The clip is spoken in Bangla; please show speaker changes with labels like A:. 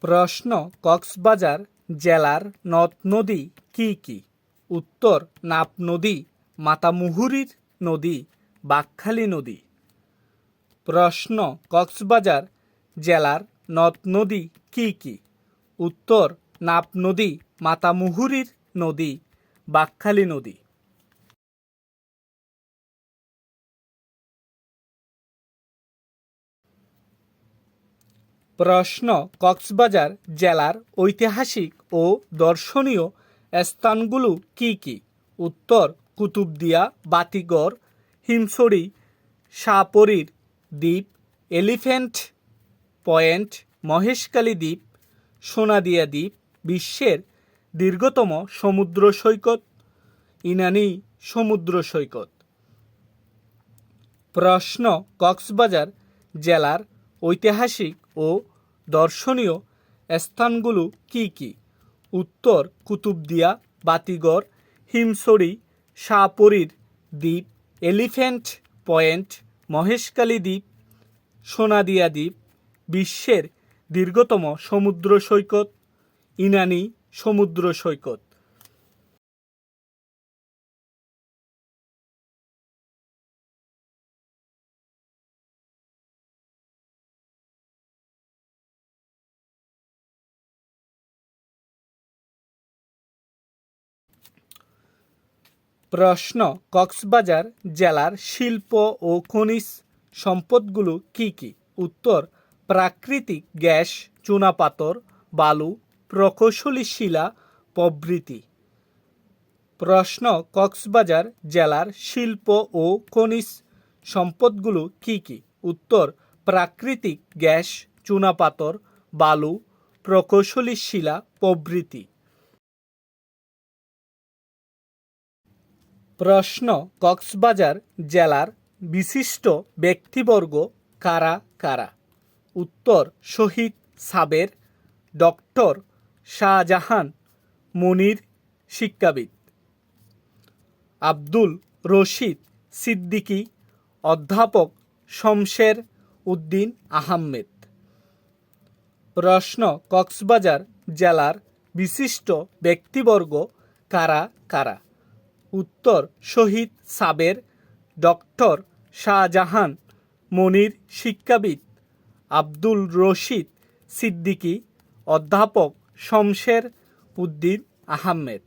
A: প্রশ্ন, কক্সবাজার জেলার নদ নদী কি কি? উত্তর, নাপ নদী, মাতামুহুরীর নদী, বাকখালী নদী। প্রশ্ন, কক্সবাজার জেলার নদ নদী কি কি? উত্তর, নাপ নদী, মাতামুহুরীর নদী, বাকখালী নদী। প্রশ্ন, কক্সবাজার জেলার ঐতিহাসিক ও দর্শনীয় স্থানগুলো কি কি? উত্তর, কুতুবদিয়া, বাতিগড়, হিমছড়ি, শাহপরীর দ্বীপ, এলিফ্যান্ট পয়েন্ট মহেশকালী দ্বীপ, সোনাদিয়া দ্বীপ, বিশ্বের দীর্ঘতম সমুদ্র সৈকত, ইনানি সমুদ্র সৈকত। প্রশ্ন, কক্সবাজার জেলার ঐতিহাসিক ও দর্শনীয় স্থানগুলো কি কি? উত্তর, কুতুবদিয়া, বাতিগড়, হিমছড়ি, শাহপরীর দ্বীপ, এলিফ্যান্ট পয়েন্ট, মহেশকালী দ্বীপ, সোনাদিয়া দ্বীপ, বিশ্বের দীর্ঘতম সমুদ্র সৈকত, ইনানি সমুদ্র সৈকত। প্রশ্ন, কক্সবাজার জেলার শিল্প ও খনিজ সম্পদগুলো কি কি? উত্তর, প্রাকৃতিক গ্যাস, চুনাপাথর, বালু, প্রকৌশলী শিলা, প্রভৃতি। প্রশ্ন, কক্সবাজার জেলার শিল্প ও খনিজ সম্পদগুলো কি কি? উত্তর, প্রাকৃতিক গ্যাস, চুনাপাথর, বালু, প্রকৌশলী শিলা, প্রভৃতি। প্রশ্ন, কক্সবাজার জেলার বিশিষ্ট ব্যক্তিবর্গ কারা কারা? উত্তর, শহীদ সাবের ডক্টর শাহজাহান মনির শিক্ষাবিদ। আব্দুল রশিদ সিদ্দিকী, অধ্যাপক শমশের উদ্দিন আহমেদ। প্রশ্ন, কক্সবাজার জেলার বিশিষ্ট ব্যক্তিবর্গ কারা কারা? উত্তর শহীদ সাবের ডক্টর শাহজাহান মনির শিক্ষাবিদ আব্দুল রশিদ সিদ্দিকী অধ্যাপক শমশের উদ্দিন আহমেদ।